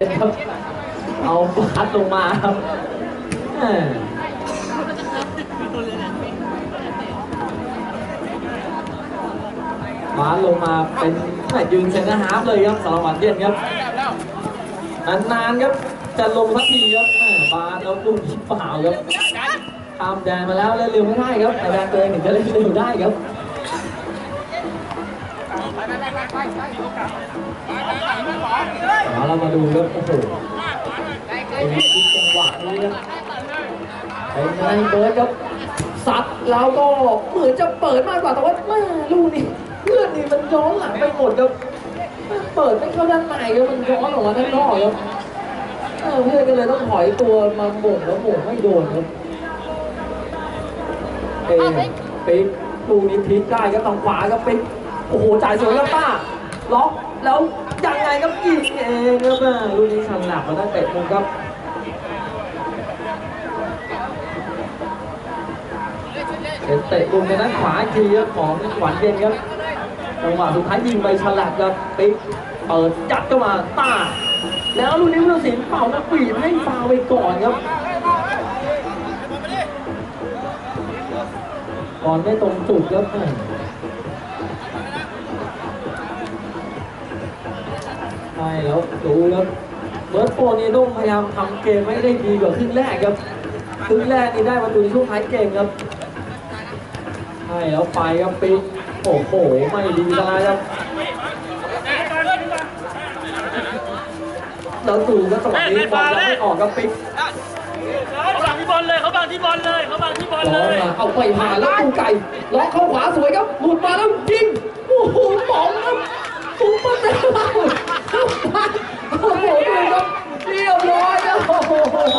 ครับเอาพัดลงมาครับแหม่บาสลงมาเป็นแม่ยืนเซนเตอร์ฮาล์ฟเลยครับสารวัตรเย็นครับนานๆครับจะลงสักทีครับบาสแล้วลูกนี้เปล่าครับตามแดนมาแล้วแล้วเร็วไม่ได้ครับแต่แดนตัวเองถึงจะเล่นเร็วได้ครับ เอาเรามาดูครับโอ้โหเป็นคิดจังหวะนี้ครับเป็นไงเบิร์ดครับสัดแล้วก็เหมือนจะเปิดมากกว่าแต่ว่าแม่ลูกนี่เพื่อนนี่มันย้อนหลังไปหมดครับเปิดไม่เข้าด้านในครับมันย้อนออกมาด้านนอกครับเออเพื่อนก็เลยต้องถอยตัวมาหม่งแล้วหม่งไม่โดนครับเอปิ๊กลูกนี้พลิกได้ครับทางขวาครับปิ๊กโอ้โหจ่ายสวยครับป้าล็อก แล้วยังไงครับยิงเองครับแม่ลูกนี้ชันหนักมาตั้งแต่มุมครับเป็นเตะมุมในด้านขวาทีครับของหวานเย็นครับจังหวะสุดท้ายยิงไปฉลับครับปิ๊กเปิดยัดเข้ามาต้าแล้วลูกนี้ผู้ตัดสินเป่านักบีให้ฟาวไปก่อนครับก่อนไม่ตรงจุดครับ แม่ใช่แล้วดูครับเบิร์ตโฟนี่ต้องพยายามทำเกมไม่ได้ดีกว่าครึ่งแรกครับครึ่งแรกนี่ได้ประตูในช่วงท้ายเกมครับใช่แล้วไปครับปิ๊กโอ้โหไม่ดีนะครับแล้วดูก็จังหวะนี้บอลยังไม่ออกครับปิ๊กเขาบังที่บอลเลยเขาบังที่บอลเลยเขาบังที่บอลบเลอลยมาเอาไปผ่านแล้วตูไก่ล็อกเข้าขวาสวยครับหลุดมาแล้วยิงโอ้โหหมองครับซุปเปอร์เตะเราเข้ามาโอ้โหดูครับเรียบร้อยครับโอ้โห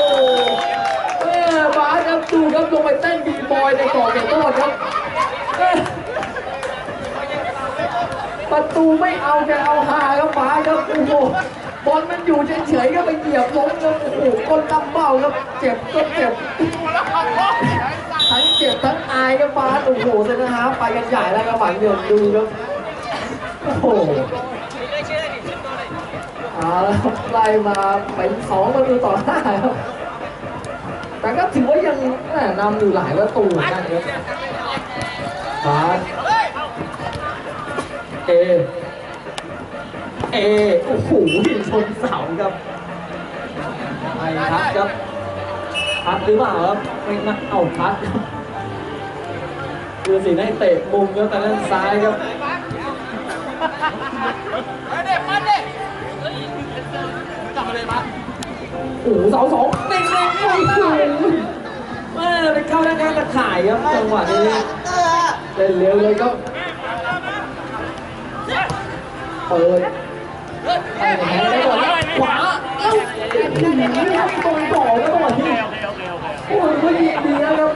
แม่บาสครับดูครับลงไปเต้นบีบอยในกรอบเขตโทษครับประตูไม่เอาแกเอาหาครับบาสครับโอ้โหบอลมันอยู่เฉยๆก็ไปเหยียบล้มครับโอ้โหก้นตั้มเบ้าครับเจ็บก็เจ็บทั้งเจ็บทั้งอายก็ฟาดโอ้โหเซนนะฮะไปกันใหญ่แล้วก็ฝันเดือดดูครับโอ้โห อาละครับไล่มาเป็นสองประตูต่อห้าครับแต่ก็ถือว่ายังนำอยู่หลายประตูนกันครับฟาดเอ เอ โอ้โหชนเสาครับไม่ครับครับพัดหรือเปล่าครับไม่นักเอาพัดครับคือสีให้เตะมุมครับแต่ด้านซ้ายครับ โอ้โหเสาสองเด้งเด้งโอ้โหแม่ไปเข้าด้านข้างตะข่ายครับจังหวะนี้เล่นเร็วเลยครับเปิดไปไหนได้ก่อนครับขวาเอ้าตรงต่อแล้วจังหวะนี้โอเคโอเคโอเคโอ้ยไม่ดีดีนะครับ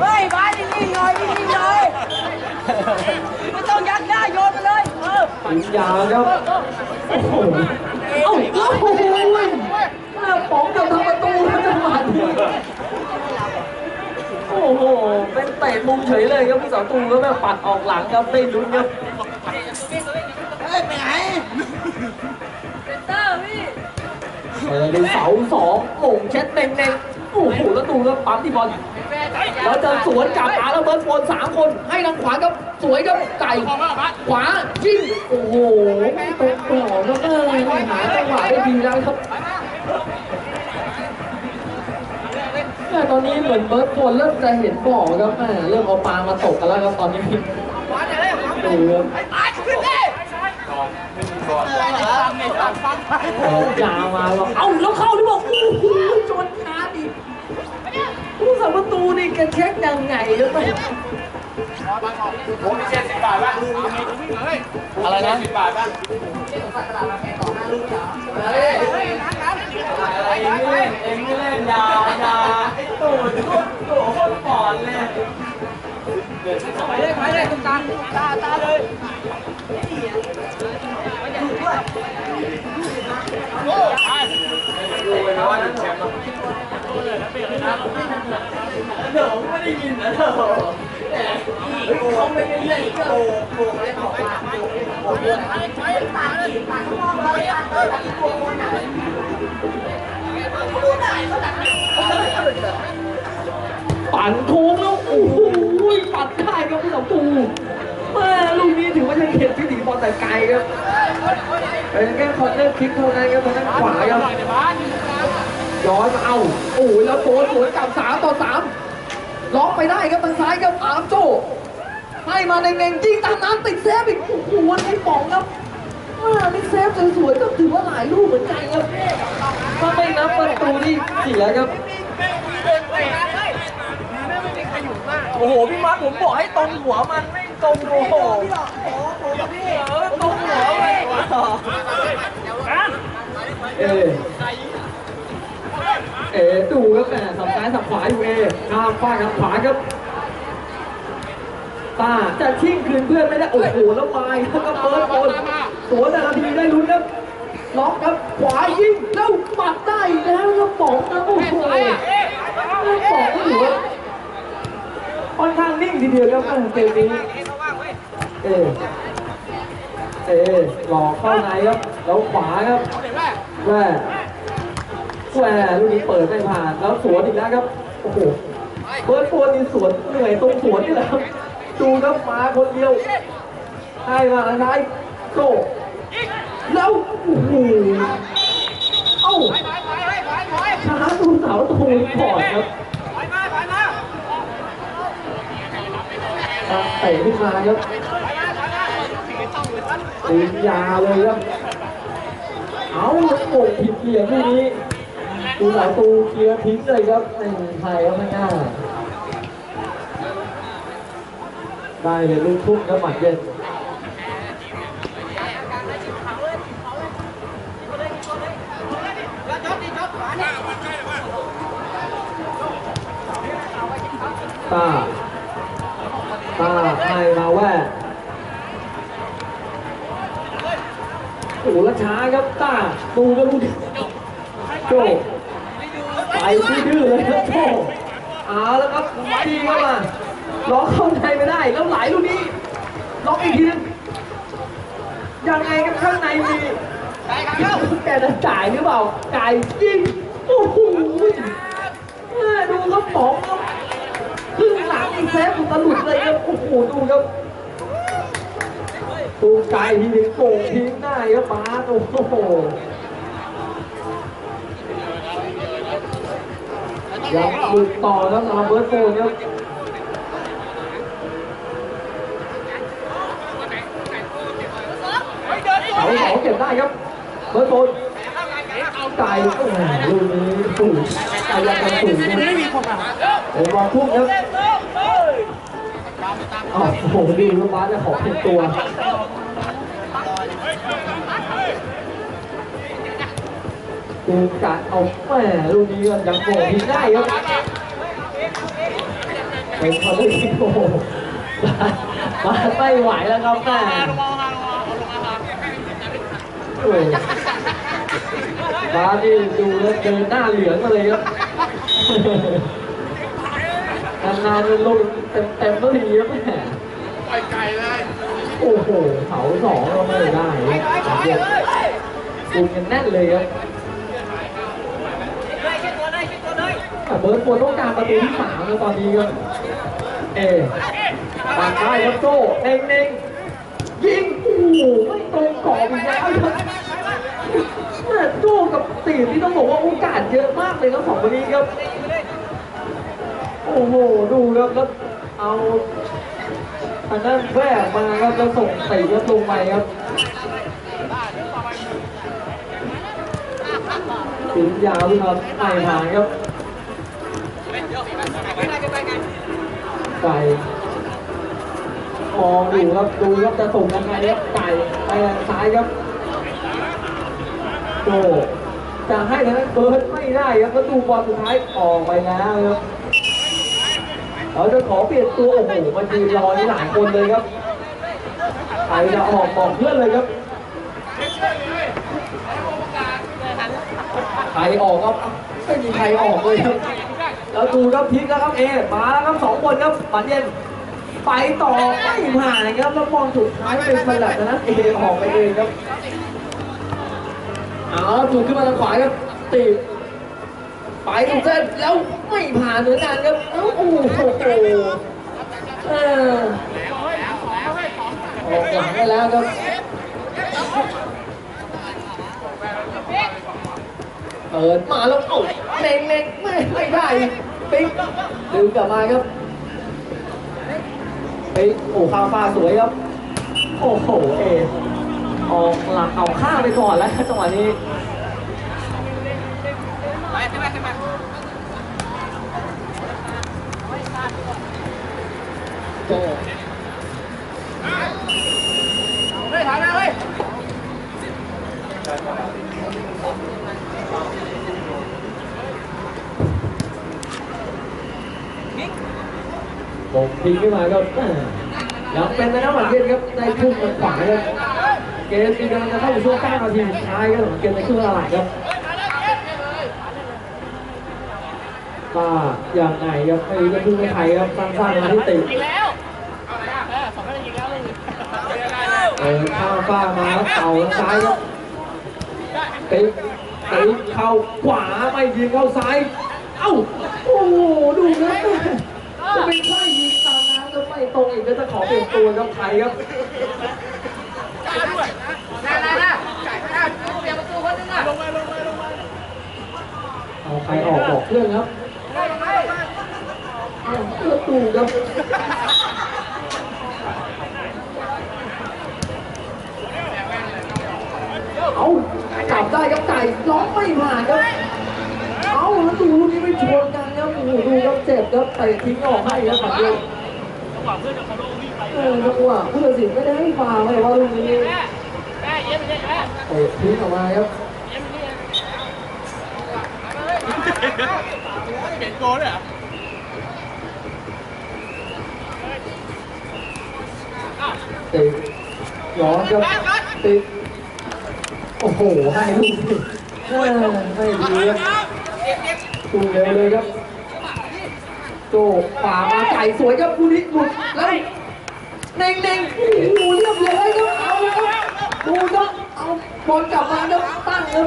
เฮ้ยบาสนิ่งๆหน่อยนิ่งๆหน่อยไม่ต้องยักหน้าโยนมาเลย เออปัญญาครับ โอ้โหเอ้าโอ้โหแม่ป๋องกับทำประตูครับจังหวะนี้โอ้โห เป็นเตะมุมเฉยเลยครับผู้สาตูก็แม่ปัดออกหลังครับได้ลุ้นครับเฮ้ยไปไหนเป็นเตอร์พี่เปิดในเสาสองโมงเช็ดเน่งๆ โอ้โหแล้วดูครับปั๊มที่บอลแล้วจะสวนกลับมาแล้วเบิร์ดโฟนสามคน ให้ทางขวาครับสวยครับไก่ขวายิงโอ้โหไม่ตรงต่อครับเออหาจังหวะได้ดีแล้วครับแม่ตอนนี้เหมือนเบิร์ดโฟนเริ่มจะเห็นบ่อครับแม่เริ่มเอาปลามาตกกันแล้วครับตอนนี้ดูครับบาสขึ้นดิเออยาวมาแล้วเอ้าแล้วเข้าที่บอกโอ้โหจนขาดอีกผู้สัม ประตูนี่แกเช็คยังไงครับแม่อะไรนะเฮ้ยเอ็งไม่เล่นเอ็งไม่เล่นยาวยาวไอ้ตูดตรโคตรปอนเลยไปเลยไปเลยตรงกลางตาตาเลย ดูไปนะว่านั้นแชมป์เดี๋ยวไม่ได้ ยินนะเดี๋ยวเขาไม่ได้เล่นก็โอ้โหเล่นของปั่นโค้งแล้วโอ้โหปัดได้ครับผู้สมตูแม่ลูกนี้ถือว่ายังเห็นพิธีบอลแต่ไกลครับเป็นแค่คอนเนอร์คิกเท่านั้นครับทางด้านขวาครับย้อนมาเอาโอ้ยแล้วโดนสวนกลับสามต่อสามล็อกไปได้ครับทางซ้ายครับอามโจ มาเน่งๆยิงตามน้ำติดเซฟอีกโอ้โหวันนี้ป๋องครับอ่านี่เซฟสวยๆก็ถือว่าหลายลูกเหมือนกันครับถ้าไม่นับประตูนี่เสียครับโอ้โหพี่มาร์คผมบอกให้ตรงหัวมันไม่ตรงโอ้โหเออตรงหัวมันเอเอดูครับแม่สับซ้ายสับขวาอยู่เอข้ามฟาดครับขวาครับ ตาจะชิ่งคืนเพื่อนไม่ได้โอ้โหแล้วไปแล้วก็เปิดบอลสวนแต่ละทีได้ลุ้นครับล็อกครับขวายิงแล้วปัดได้อีกแล้วแล้วป๋องนะโอ้โหแล้วป๋องก็ถือว่าค่อนข้างนิ่งทีเดียวครับเกมนี้เอเอหลอกเข้าในครับแล้วขวาครับแหว่แหว่ลูกนี้เปิดไม่ผ่านแล้วสวนอีกแล้วครับโอ้โหเบิร์ดโฟนนี่สวนเหนื่อยตรงสวนนี่แหละครับ ดูครับมาคนเดียวให้มาทางซ้ายโกแล้วโอ้โหเอ้าช้าตูนเสาตูนก่อนครับอะเตะขึ้นมาครับตียาเลยครับเอาโง่ผิดเกียร์ที่นี้ตูหลายตูเกียร์ทิ้งเลยครับในไทยก็ไม่น่า ได้เลยลูกทุ่งครับหมัดเย็นตาตาให้มาแว่โอ้โหและช้าครับตาดูแล้วดูดิโจไปดื้อเลยครับโจเอาแล้วครับทีเข้ามา ล็อกเข้าในไม่ได้ แล้วไหลลูกนี้ล็อกอีกทีนึงยังไงกันข้างในมีแกจะจ่ายหรือเปล่าจ่ายยิงโอ้โหม่ดูครับป๋องครับครึ่งหลังอีกเซฟอุตลุดเลยครับโอ้โหดูครับตูไกลทีนึงโป่งทิ้งได้ครับป้าโอ้โหยังหลุดต่อครับสำหรับเบิร์ดโฟนครับ เขาสองเก็บได้ครับเบิร์ดโฟนไก่โอ้โหลูกนี้สูงไก่ยังกันสูงไม่มีคนอะโอ้บอลพุ่งครับอ้าวโอ้โหดูแล้วบ้าสจะขอเพียงตัวดูการเอาแหม่ลูกนี้ยังโง่ทิ้งได้ครับเป็นเขาเลยโอ้โหมาไม่ไหวแล้วครับแม่ โอ้าที่ดูแล้วเดินหน้าเหลืองมาเลยครับนานๆลงเต็มๆก็ทีครับแม่ไปไกลเลย โอ้โหเสาสองเราไม่ได้คุมกันแน่นเลยครับเบิร์ดโฟนต้องการประตูที่สามแล้วตอนนี้ครับเอปาดได้ครับโจ้เน่งเน่งยิงโอ้โหไม่ตรงกรอบอีกแล้วครับ โจ้กับตีนี่ต้องบอกว่าโอกาสเยอะมากเลยทั้งสองคนนี้ครับ โอ้โห ดูครับแล้วเอาทางด้านแวกมาครับแล้วส่งตีครับลงไปครับถึงยาวครับไต่ผ่านครับไก่มองดูครับดูครับจะส่งยังไงครับไก่ไปทางซ้ายครับ โจจะให้ทางนั้นเบิร์ดไม่ได้ครับแล้วดูบอลสุดท้ายออกไปแล้วครับเราจะขอเปลี่ยนตัวโอ้โหมายืนรอนี่หลายคนเลยครับใครจะออกบอกเพื่อนเลยครับใครออกครับไม่มีใครออกเลยครับแล้วดูครับพลิกแล้วครับเอมาแล้วครับสองคนครับปันเย็นไปต่อไม่ผ่านครับแล้วบอลสุดท้ายเป็นสลัดนะเอออกไปเองครับ เอาถูกขึ้นมาทางขวาครับตีไปตรงเส้นแล้วไม่ผ่านเหมือนกันครับเอ้าโอ้โหเออออกหลังไปแล้วครับเปิดมาแล้วเอ้าเล็งเล็งไม่ไม่ได้ปิ๊กดึงกลับมาครับเฮ้ยโอ้ข้าวฟ้าสวยครับ โอ้โหเอ ออกหลักเอาข้าไปก่อนแล้วจังหวะนี้โอ้ผมพลิกขึ้นมาก็แม่ยังเป็นไปนะหวานเย็นครับในทุ่มทางขวาครับ เกมตีกำลังจะเข้าสู่ช่วง9นาทีสุดท้ายครับเกมในครึ่งเวลาหลังครับว่าอย่างไงครับไม่รู้จะพึ่งไม่ใครครับสั้นๆมาที่ติอีกแล้วเออสองนาทีอีกแล้วเออข้ามฟ้ามาแล้วเต่าซ้ายครับติติเข้าขวาไม่ยิงเข้าซ้าย เอ้าโอ้โหดูนะจะเป็นไส้ยิงตามน้ำจะไม่ตรงอีกแล้วจะขอเปลี่ยนตัวครับไทยครับาด้วยนะนะนะเสียประตูคนนึงอะลงมาใครออกบอกเพื่อนครับเอาเพื่อนตูครับเอาจับได้ครับไก่ร้องไม่ผ่านครับเอาแล้วดูลูกนี้ไม่ชวนกันครับโอ้โหดูครับเจ็บครับเตะทิ้งออกให้ครับฝั่งเดียวจังหวะเพื่อนจะฟอลโล่วิ่ง เออจังหวะผู้ตัดสินไม่ได้ให้ฟาวเลยว่าลูกนี้เตะทิ้งออกมาครับเปลยเห็นโกเลยเหรอติดย้อนครับติดโอ้โห ให้ลูกเออไม่ดีครับดูเร็วเลยครับโจป่ามาไก่สวยครับคู่นี้หลุดแล้ว เน่งเน่งๆโอ้โหเรียบร้อยครับเอาเลยครับดูครับเอาบอลกลับมาครับตั้งครับ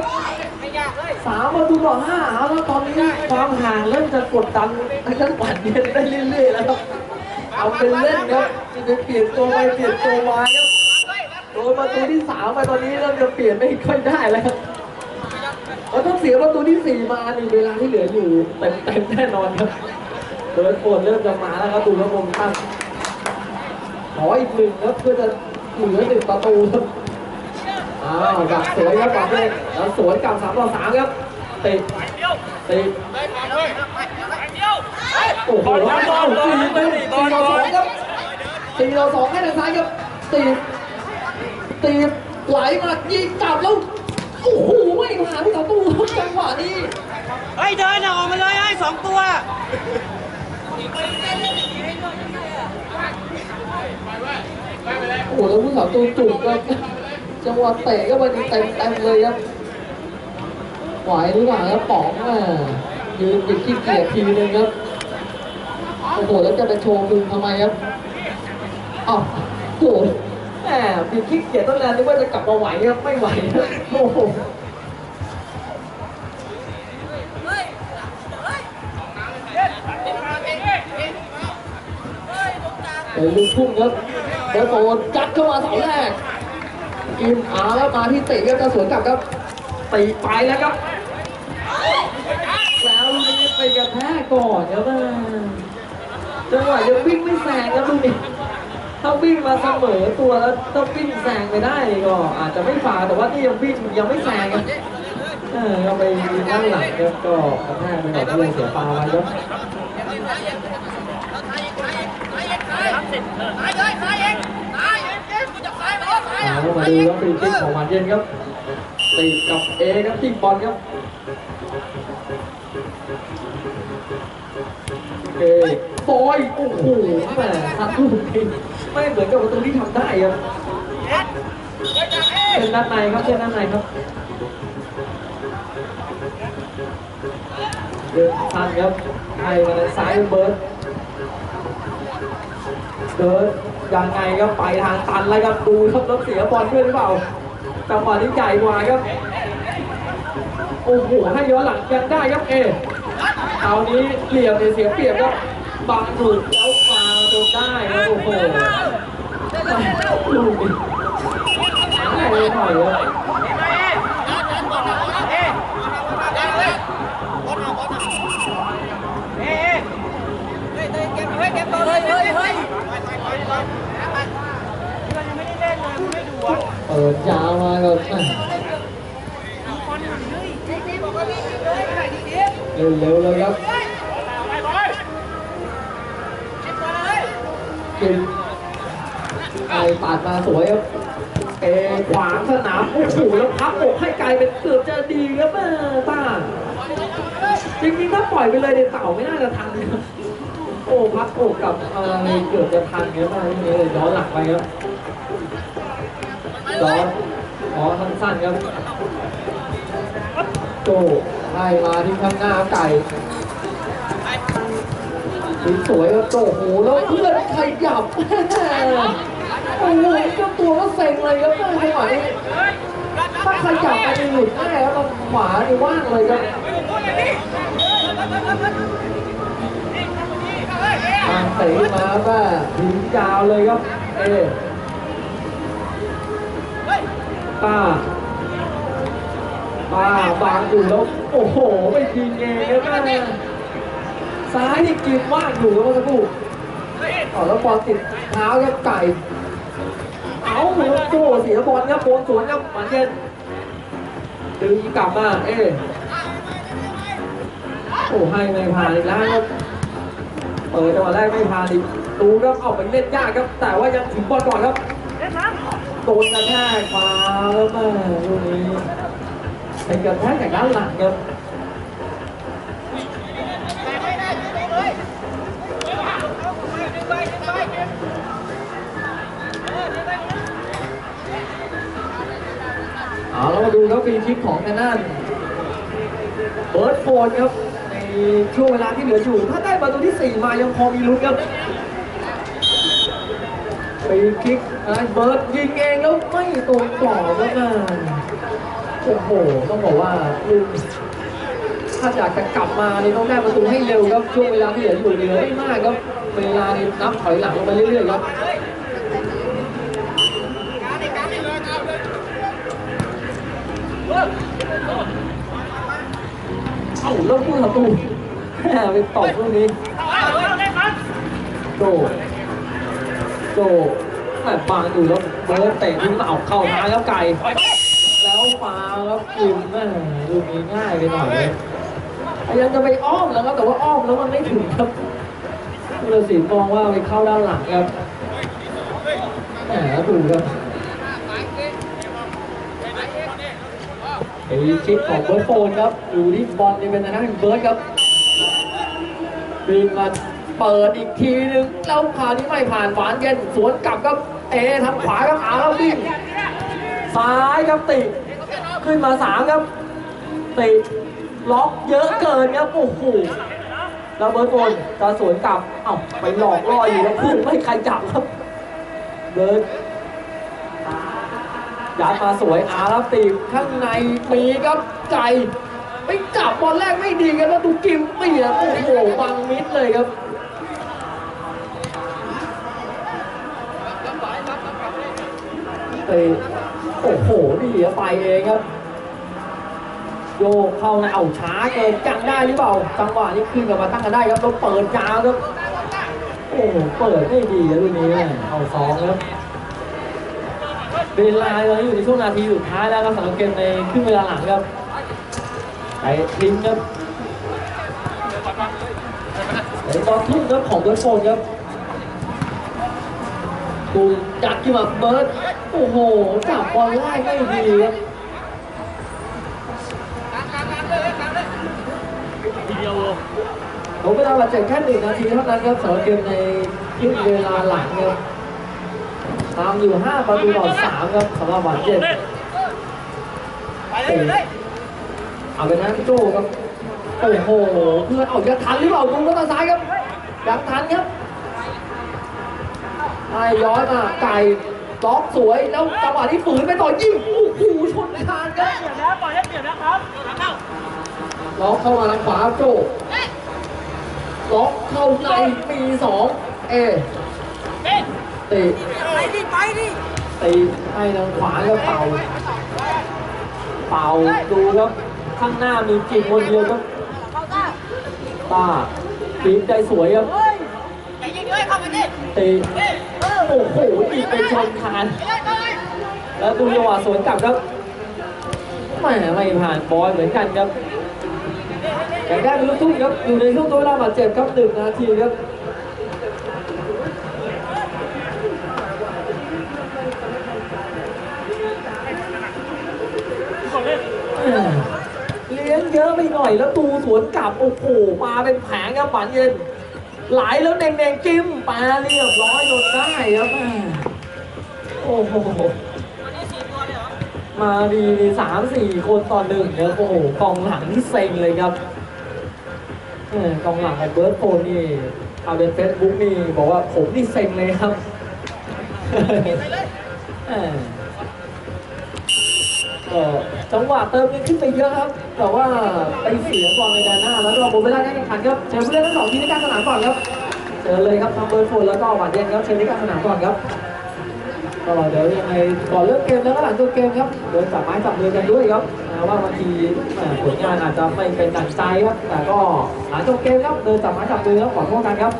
สามประตูต่อห้าเอาแล้วตอนนี้ความห่างเริ่มจะกดดันไอ้ทั้งปัดเย็นได้เรื่อยๆแล้วครับเอาเป็นเล่นครับจะเปลี่ยนตัวไปเปลี่ยนตัวมาครับโดนประตูที่สามไปตอนนี้เริ่มจะเปลี่ยนไม่ค่อยได้แล้วครับเราต้องเสียประตูที่สี่มาหนึ่งเวลาที่เหลืออยู่เต็มเต็มๆแน่นอนครับเบิร์ดโฟนเริ่มจะมาแล้วครับตูนระมงตั้ง ขออีกหนึ่งครับเพื่อจะเหลือหนึ่งประตูครับอ้าวดักสวยครับก่อนเลยแล้วสวยกลับสามต่อสามครับติดเดียวติดเดียโอ้โหแล้วเอาสี่ต่อสี่ต่อสองครับสี่ต่อสองให้ทางซ้ายครับตีตีไหลมายิงจับแล้วโอ้โหไม่ผ่านที่ต่อตู้ครับจังหวะนี้เฮ้เดินออกมาเลยไอ้สองตัว โอ้โหแล้วผู้สาวตูจุกครับจังหวะเตะก็มาดีเต็มเต็มๆเลยครับไหวหรือเปล่าครับป๋องอะยืนหยิบขี้เกียจทีนึงครับโอ้โหแล้วจะไปโชว์มือทำไมครับอ้าวโอ้โหแหมบิดขี้เกียจตั้งนานนึกว่าจะกลับมาไหวครับไม่ไหวครับโอ้โห เป็นลูกทุ่งครับเดลโฟนจัดเข้ามาเสาแรกกิมอาแล้วมาที่ติครับจะสวนกลับครับตีไปแล้วครับ แล้วลูกนี้ไปกระแทกก่อนครับแม่จังหวะยังวิ่งไม่แซงครับลูกนี้ถ้าวิ่งมาเสมอตัวแล้วต้องวิ่งแซงไปได้ก็อาจจะไม่ฝ่าแต่ว่านี่ยังวิ่งยังไม่แซงครับเออไปด้านหลังครับก็กระแทกไปก่อนก็เลยเสียปลาไว้ครับ รับเสร็จเออมาแล้วมาดูครับฟีคิกของหวานเย็นครับตีกับเอครับที่บอลครับเอฟอยโอ้โหแหมทัดลูกนี้ไม่เหมือนกับประตูที่ทำได้ครับเป็นด้านในครับเป็นด้านในครับเดินทันครับให้มาซ้ายเป็นเบิร์ด เดินยังไงครับไปทางตันแล้วครับดูครับแล้วเสียบอลด้วยหรือเปล่าจังหวะนี้ใหญ่กว่าครับโอ้โหให้ย้อนหลังยังได้ครับเอคราวนี้เหลี่ยมเนี่ยเสียเปรียบครับบังถูกแล้วมาจนได้ครับโอ้โหลูกนี้ให้หน่อยครับ เปิดยาวมาก็แม่เร็วๆเลยครับกินไอตัดมาสวยครับเอขวางสนามโอ้โหแล้วพับอกให้ไกลเป็นเกือบจะดีครับแม่ต้าจริงๆถ้าปล่อยไปเลยเดี๋ยวเต่าไม่น่าจะทันโอ้พักอกกับอะไรเกือบจะทันครับแม่ทีนี้เลยย้อนหลังไปครับ ร้อนอ๋อสั้นๆครับโจให้มาที่ข้างหน้าไก่สวยครับโจโหแล้วเพื่อนใครหยับโอ้โหเจ้าตัวก็เซ็งเลยครับจังหวะนี้ถ้าใครหยับไปหลุดแน่ครับตรงขวานี่ว่างเลยครับทางเตะมาว่าถึงยาวเลยครับ เอ ป้าป้าบางอยู่แล้วโอ้โหไม่ยิงเองครับแม่ซ้ายนี่กินว่างอยู่แล้วสักครู่อ๋อแล้วบอลติดเท้าครับไก่เอาแล้วโจ้เสียบอลครับโบนสวนครับหมันเย็นดึงกลับมาเอ๊โอ้ให้ไม่ผ่านอีกแล้วครับเปิดจังหวะแรกไม่ผ่านอีกดูครับเอาไปเล่นยากครับ แต่ว่ายังถึงบอลก่อนครับ โดนกระแทกมาแล้วแม่ลูกนี้เป็นกระแทกจากด้านหลังครับเอาแล้วมาดูครับฟรีคิกของทางด้านเบิร์ดโฟนครับในช่วงเวลาที่เหลืออยู่ ถ้าได้ประตูที่ 4 มายังพอมีลุ้นครับฟรีคิก เบิร์ดยิงเองแล้วไม่ตรงกรอแล้วนะโอ้โห ต้องบอกว่าลูกถ้าอยากจะกลับมานี่ต้องได้ประตูให้เร็วครับช่วงเวลาที่เหลืออยู่เหลือไม่มากครับเวลานี่นับถอยหลังลงไปเรื่อยๆครับเอ้าเริ่มพูดประตูแหมไปตอบลูกนี้โดโด แม่ปาอยู่แล้วเบิร์ดเตะทิ้งมาเอาเข้าท้ายแล้วไก่แล้วปาแล้วกินแม่ดูมีง่ายไปหน่อยเลยพยายามจะไปอ้อมแล้วครับแต่ว่าอ้อมแล้วมันไม่ถึงครับผู้ตัดสินมองว่าไปเข้าด้านหลังครับแหมดูครับไอ้คิดของเบิร์ดโฟนครับอยู่ที่บอลนี่เป็นทางด้านเบิร์ดครับบินมาเปิดอีกทีนึงแล้วคราวนี้ไม่ผ่านหวานเย็นสวนกลับครับ เอทางขวาครับอาแล้ววิ่งซ้ายครับติขึ้นมาสามครับติล็อกเยอะเกินครับโอ้โหแล้วเบิร์ตโอนจะสวนกลับเอ้าไปหลอกล่ออยู่แล้วพุ่งไม่ใครจับครับเบิร์ตยัดมาสวยอาแล้วตีข้างในมีครับใจไปจับบอลแรกไม่ดีกันแล้วดูกิมเปียโอ้โหบังมิดเลยครับ เตะโอ้โหนี่อะไปเองครับ โยกเข้าในเอาช้าเกินกันได้หรือเปล่าจังหวะนี้ขึ้นกลับมาตั้งกันได้ครับแล้วเปิดยาวครับโอ้โหเปิดไม่ดีครับลูกนี้แม่เอาสองครับเวลาตอนนี้อยู่ในช่วงนาทีสุดท้ายแล้วครับสำหรับเกมในครึ่งเวลาหลังครับไปทิ้งครับไอ้บอลทุ่มครับของเบิร์ดโฟนครับดูจัดขึ้นมาเบิร์ด โอ้โหจับบอลไล่ไม่ดีครับทีเดียวลยผมเวลาบาดเจ็บแค่หนึ่งนาทีเท่านั้นครับสำหรับเกมในครึ่เวลาหลังครับตามอยู่ 5 ประตูต่อ3ครับสำหรับบาดเจ็บเล่นเอาเป็นนะพี่โจครับโอ้โหเพื่อนเอาจะทันหรือเปล่าดูก็ตาซ้ายครับยังทันครับไอ้ย้อนมาไก่ ล็อกสวยแล้วจังหวะที่ฝืนไปต่อยิงโอ้โหชนคานครับเดี๋ยวนะปล่อยให้เดี๋ยวนะครับล็อกเข้ามาทางขวาโจล็อกเข้าในมีสองเอตีไปดิไปดิตีให้ทางขวาแล้วเป่า เป่าดูครับข้างหน้ามีกิ่งคนเดียวครับป้าปีบได้สวยครับตี โอ้โหอีกไปชนคาน แล้วดูจังหวะสวนกลับครับไม่ไม่ผ่านบอลเหมือนกันครับอยากได้เป็นลูกทุ่งครับ อยู่ในช่วงตัวเวลาบาดเจ็บครับหนึ่งนาทีครับเล่นเลี้ยงเยอะไปหน่อยแล้วตูสวนกลับ โอ้โห มาเป็นแผงครับปันเย็น ไหลแล้วเน่งๆจิ้มปลาเรียบร้อยโดนได้ครับโอ้โหมาดีสามสี่คนต่อหนึ่งเนี่ยโอ้โหกองหลังที่เซ็งเลยครับกองหลังของเบิร์ดโฟนนี่เอาเป็นเฟซบุ๊กนี่บอกว่าผมนี่เซ็งเลยครับ ก็จังหวะเติมเงินขึ้นไปเยอะครับ แต่ว่าไปเสียบอลในด้านหน้า แล้วก็ผมไม่ได้การแข่งขันครับเชิญผู้เล่นทั้งสองทีมในการสนามก่อนครับเชิญเลยครับทั้งเบิร์โฟนแล้วก็หวานเย็นครับเชิญที่การสนามก่อนครับก็เดี๋ยวยังไงก่อนเริ่มเกมแล้วก็หลังจบเกมครับเดินจับไม้จับมือกันด้วยครับว่าบางทีผลงานอาจจะไม่เป็นดังใจครับ แต่ก็หลังจบเกมครับเดินจับไม้จับมือแล้วขอโทษกันครับ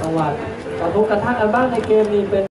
จังหวะกระทบกระทั่งกันบ้างในเกมนี้เป็น